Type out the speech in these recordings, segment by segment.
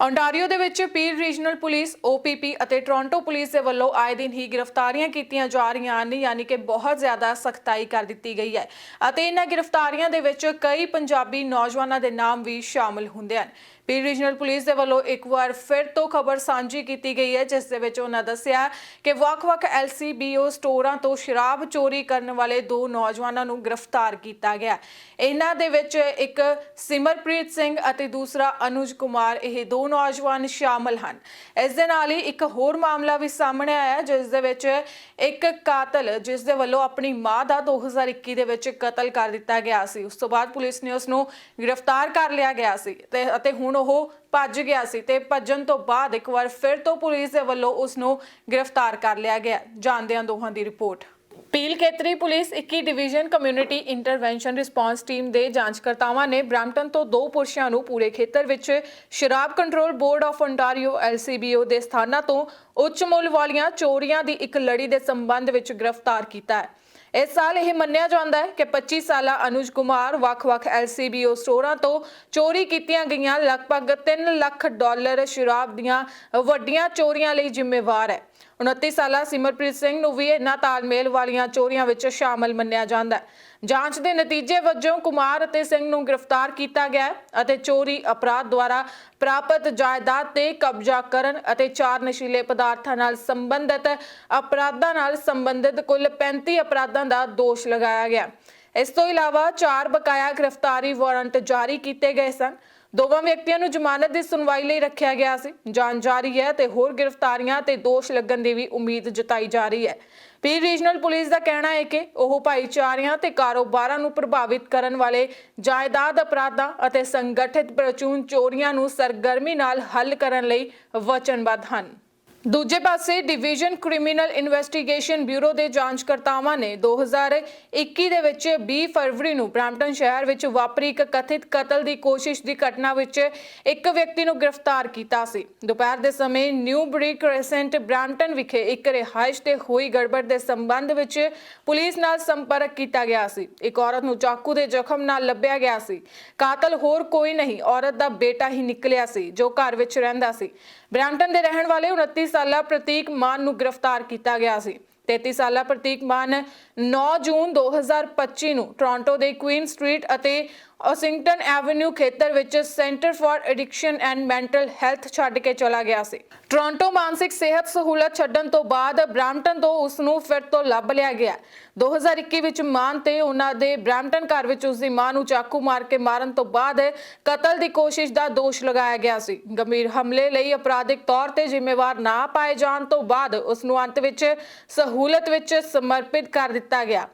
Ontario ਦੇ ਵਿੱਚ Peel regional police OPP ਅਤੇ ਟੋਰਾਂਟੋ ਪੁਲਿਸ ਦੇ ਵੱਲੋਂ ਆਏ ਦਿਨ ਹੀ ਗ੍ਰਿਫਤਾਰੀਆਂ ਕੀਤੀਆਂ ਜਾ ਰਹੀਆਂ ਹਨ, ਯਾਨੀ ਕਿ ਬਹੁਤ ਜ਼ਿਆਦਾ ਸਖਤਾਈ ਕਰ ਦਿੱਤੀ ਗਈ ਹੈ। ਅਤੇ ਇਹਨਾਂ ਗ੍ਰਿਫਤਾਰੀਆਂ ਦੇ ਵਿੱਚ ਕਈ ਪੰਜਾਬੀ ਨੌਜਵਾਨਾਂ ਦੇ ਨਾਮ ਵੀ ਸ਼ਾਮਲ ਹੁੰਦੇ ਹਨ। ਪੀਰ ਰੀਜਨਲ ਪੁਲਿਸ ਦੇ ਵੱਲੋਂ ਇੱਕ ਵਾਰ ਫਿਰ ਤੋਂ ਖਬਰ ਸਾਂਝੀ ਕੀਤੀ ਗਈ ਹੈ, ਜਿਸ ਦੇ ਵਿੱਚ ਉਹਨਾਂ ਦੱਸਿਆ ਕਿ ਵੱਖ-ਵੱਖ LCBO ਸਟੋਰਾਂ ਤੋਂ ਸ਼ਰਾਬ ਚੋਰੀ ਕਰਨ ਵਾਲੇ ਦੋ ਨੌਜਵਾਨਾਂ ਨੂੰ ਗ੍ਰਿਫਤਾਰ ਕੀਤਾ ਗਿਆ। ਇਹਨਾਂ ਦੇ ਵਿੱਚ ਇੱਕ ਸਿਮਰਪ੍ਰੀਤ ਸਿੰਘ ਅਤੇ ਦੂਸਰਾ ਅਨੁਜ ਕੁਮਾਰ, ਇਹ ਦੋ ਨੌਜਵਾਨ ਸ਼ਾਮਲ ਹਨ। ਇਸ ਦੇ ਨਾਲ ਹੀ ਇੱਕ ਹੋਰ ਮਾਮਲਾ ਵੀ ਸਾਹਮਣੇ ਆਇਆ, ਜਿਸ ਦੇ ਵਿੱਚ ਇੱਕ ਕਾਤਲ, ਜਿਸ ਦੇ ਵੱਲੋਂ ਆਪਣੀ ਮਾਂ ਦਾ 2021 ਦੇ ਵਿੱਚ ਕਤਲ ਕਰ ਦਿੱਤਾ ਗਿਆ ਸੀ। ਉਸ ਤੋਂ ਬਾਅਦ ਪੁਲਿਸ ਨੇ ਉਸ ਨੂੰ ਗ੍ਰਿਫਤਾਰ ਕਰ ਲਿਆ ਗਿਆ ਸੀ ਤੇ ਅਤੇ ਹੁਣ ਉਹ ਭੱਜ ਗਿਆ ਸੀ ਤੇ ਭੱਜਣ ਤੋਂ ਬਾਅਦ ਇੱਕ ਵਾਰ ਫਿਰ ਤੋਂ ਪੁਲਿਸ ਦੇ ਵੱਲੋਂ ਉਸ ਨੂੰ ਗ੍ਰਿਫਤਾਰ ਕਰ ਲਿਆ ਗਿਆ। ਜਾਣਦੇ ਹਾਂ ਦੋਹਾਂ ਦੀ ਰਿਪੋਰਟ। ਪੀਲ ਖੇਤਰੀ police 21 division community intervention response team ਦੇ ਜਾਂਚਕਰਤਾਵਾਂ ਨੇ ਬ੍ਰੈਂਪਟਨ ਤੋਂ ਦੋ ਪੁਰਸ਼ਾਂ ਨੂੰ ਪੂਰੇ ਖੇਤਰ ਵਿੱਚ ਸ਼ਰਾਬ control board of ontario LCBO ਦੇ ਸਥਾਨਾਂ ਤੋਂ ਉੱਚ ਮੁੱਲ ਵਾਲੀਆਂ ਚੋਰੀਆਂ ਦੀ ਇੱਕ ਲੜੀ ਦੇ ਸੰਬੰਧ ਵਿੱਚ ਗ੍ਰਿਫਤਾਰ ਕੀਤਾ ਹੈ। ਇਸ ਸਾਲ ਇਹ ਮੰਨਿਆ ਜਾਂਦਾ ਹੈ ਕਿ 25 ਸਾਲਾ ਅਨੁਜ ਕੁਮਾਰ ਵੱਖ-ਵੱਖ LCBO ਸਟੋਰਾਂ ਤੋਂ ਚੋਰੀ ਕੀਤੀਆਂ ਗਈਆਂ ਲਗਭਗ 3 ਲੱਖ ਡਾਲਰ ਸ਼ਰਾਬ ਦੀਆਂ ਵੱਡੀਆਂ ਚੋਰੀਆਂ ਲਈ ਜ਼ਿੰਮੇਵਾਰ ਹੈ। 29 ਸਾਲਾ ਸਿਮਰਪ੍ਰੀਤ ਸਿੰਘ ਨੂੰ ਵੀ ਇਹਨਾਂ ਤਾਲਮੇਲ ਵਾਲੀਆਂ ਚੋਰੀਆਂ ਵਿੱਚ ਸ਼ਾਮਲ ਮੰਨਿਆ ਜਾਂਦਾ ਹੈ। ਜਾਂਚ ਦੇ ਨਤੀਜੇ ਵਜੋਂ ਕੁਮਾਰ ਅਤੇ ਸਿੰਘ ਨੂੰ ਗ੍ਰਿਫਤਾਰ ਕੀਤਾ ਗਿਆ ਅਤੇ ਚੋਰੀ ਅਪਰਾਧ ਦੁਆਰਾ ਪ੍ਰਾਪਤ ਜਾਇਦਾਦ ਤੇ ਕਬਜ਼ਾ ਕਰਨ ਅਤੇ ਚਾਰ ਨਸ਼ੀਲੇ ਪਦਾਰਥਾਂ ਨਾਲ ਸੰਬੰਧਿਤ ਅਪਰਾਧਾਂ ਨਾਲ ਸੰਬੰਧਿਤ ਕੁੱਲ 35 ਅਪਰਾਧਾਂ ਦਾ ਦੋਸ਼ ਲਗਾਇਆ ਗਿਆ ਇਸ ਤੋਂ ਇਲਾਵਾ ਚਾਰ ਬਕਾਇਆ ਗ੍ਰਿਫਤਾਰੀ ਵਾਰੰਟ ਜਾਰੀ ਕੀਤੇ ਗਏ ਸਨ। ਦੋਵਾਂ ਵਿਅਕਤੀਆਂ ਨੂੰ ਜ਼ਮਾਨਤ ਦੀ ਸੁਣਵਾਈ ਲਈ ਰੱਖਿਆ ਗਿਆ ਸੀ। ਜਾਂਚ ਜਾਰੀ ਹੈ ਤੇ ਹੋਰ ਗ੍ਰਿਫਤਾਰੀਆਂ ਤੇ ਦੋਸ਼ ਲੱਗਣ ਦੀ ਵੀ ਉਮੀਦ ਜਤਾਈ ਜਾ ਰਹੀ ਹੈ। ਪੀਰ ਰੀਜਨਲ ਪੁਲਿਸ ਦਾ ਕਹਿਣਾ ਹੈ ਕਿ ਉਹ ਭਾਈਚਾਰਿਆਂ ਤੇ ਕਾਰੋਬਾਰਾਂ ਨੂੰ ਪ੍ਰਭਾਵਿਤ ਕਰਨ ਵਾਲੇ ਜਾਇਦਾਦ ਅਪਰਾਧਾਂ ਅਤੇ ਸੰਗਠਿਤ ਪ੍ਰਚੂਨ ਚੋਰੀਆਂ ਨੂੰ ਸਰਗਰਮੀ ਨਾਲ ਹੱਲ ਕਰਨ ਲਈ ਵਚਨਬੱਧ ਹਨ। ਦੂਜੇ ਪਾਸੇ ਡਿਵੀਜ਼ਨ ਕ੍ਰਿਮੀਨਲ ਇਨਵੈਸਟੀਗੇਸ਼ਨ ਬਿਊਰੋ ਦੇ ਜਾਂਚਕਰਤਾਵਾਂ ਨੇ 2021 ਦੇ ਵਿੱਚ 20 ਫਰਵਰੀ ਨੂੰ ਬ੍ਰੈਂਪਟਨ ਸ਼ਹਿਰ ਵਿੱਚ ਵਾਪਰੀ ਇੱਕ ਕਥਿਤ ਕਤਲ ਦੀ ਕੋਸ਼ਿਸ਼ ਦੀ ਘਟਨਾ ਵਿੱਚ ਇੱਕ ਵਿਅਕਤੀ ਨੂੰ ਗ੍ਰਿਫਤਾਰ ਕੀਤਾ ਸੀ। ਦੁਪਹਿਰ ਦੇ ਸਮੇਂ ਨਿਊ ਬਰੀ ਕ੍ਰੈਸੈਂਟ ਬ੍ਰੈਂਪਟਨ ਵਿਖੇ ਇੱਕ ਰਿਹਾਇਸ਼ ਤੇ ਹੋਈ ਗੜਬੜ ਦੇ ਸੰਬੰਧ ਵਿੱਚ ਪੁਲਿਸ ਨਾਲ ਸੰਪਰਕ ਕੀਤਾ ਗਿਆ ਸੀ। ਇੱਕ ਔਰਤ ਨੂੰ ਚਾਕੂ ਦੇ ਜ਼ਖਮ ਨਾਲ ਲੱਭਿਆ ਗਿਆ ਸੀ। ਕਾਤਲ ਹੋਰ ਕੋਈ ਨਹੀਂ, ਔਰਤ ਦਾ ਬੇਟਾ ਹੀ ਨਿਕਲਿਆ ਸੀ, ਜੋ ਘਰ ਵਿੱਚ ਰਹਿੰਦਾ ਸੀ। ਬ੍ਰੈਂਪਟਨ ਦੇ ਰਹਿਣ ਵਾਲੇ 29 ਸਾਲਾ ਪ੍ਰਤੀਕ ਮਾਨ ਨੂੰ ਗ੍ਰਿਫਤਾਰ ਕੀਤਾ ਗਿਆ ਸੀ। 33 ਸਾਲਾ ਪ੍ਰਤੀਕ ਮਾਨ 9 ਜੂਨ 2025 ਨੂੰ ਟੋਰਾਂਟੋ ਦੇ ਕੁਈਨ ਸਟਰੀਟ ਅਤੇ ਔਸਿੰਗਟਨ ਐਵੇਨਿਊ ਖੇਤਰ ਵਿੱਚ centre for addiction and mental health ਛੱਡ ਕੇ ਚਲਾ ਗਿਆ ਸੀ। ਟੋਰਾਂਟੋ ਮਾਨਸਿਕ ਸਿਹਤ ਸਹੂਲਤ ਛੱਡਣ ਤੋਂ ਬਾਅਦ ਬ੍ਰੈਂਪਟਨ ਤੋਂ ਉਸ ਨੂੰ ਫਿਰ ਤੋਂ ਲੱਭ ਲਿਆ ਗਿਆ। 2021 ਵਿੱਚ ਮਾਨ ਤੇ ਉਹਨਾਂ ਦੇ ਬ੍ਰੈਂਪਟਨ ਘਰ ਵਿੱਚ ਉਸ ਦੀ ਮਾਂ ਨੂੰ ਚਾਕੂ ਮਾਰ ਕੇ ਮਾਰਨ ਤੋਂ ਬਾਅਦ ਕਤਲ ਦੀ ਕੋਸ਼ਿਸ਼ ਦਾ ਦੋਸ਼ ਲਗਾਇਆ ਗਿਆ ਸੀ। ਗੰਭੀਰ ਹਮਲੇ ਲਈ ਅਪਰਾਧਿਕ ਤੌਰ ਤੇ ਜ਼ਿੰਮੇਵਾਰ ਨਾ ਪਾਏ ਜਾਣ ਤੋਂ ਬਾਅਦ ਉਸ ਨੂੰ ਅੰਤ ਵਿੱਚ ਸਹੂਲਤ ਵਿੱਚ ਸਮਰਪਿਤ ਕਰ ਦਿੱਤਾ ਗਿਆ।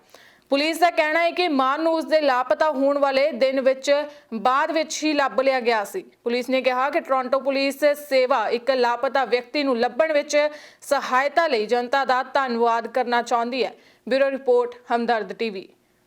ਪੁਲਿਸ ਦਾ ਕਹਿਣਾ ਹੈ ਕਿ ਮਾਨ ਨੂੰ ਉਸ ਦੇ ਲਾਪਤਾ ਹੋਣ ਵਾਲੇ ਦਿਨ ਵਿੱਚ, ਬਾਅਦ ਵਿੱਚ ਹੀ ਲੱਭ ਲਿਆ ਗਿਆ ਸੀ। ਪੁਲਿਸ ਨੇ ਕਿਹਾ ਕਿ ਟੋਰਾਂਟੋ ਪੁਲਿਸ ਸੇਵਾ ਇੱਕ ਲਾਪਤਾ ਵਿਅਕਤੀ ਨੂੰ ਲੱਭਣ ਵਿੱਚ ਸਹਾਇਤਾ ਲਈ ਜਨਤਾ ਦਾ ਧੰਨਵਾਦ ਕਰਨਾ ਚਾਹੁੰਦੀ ਹੈ। Bureau report, Hamdard TV.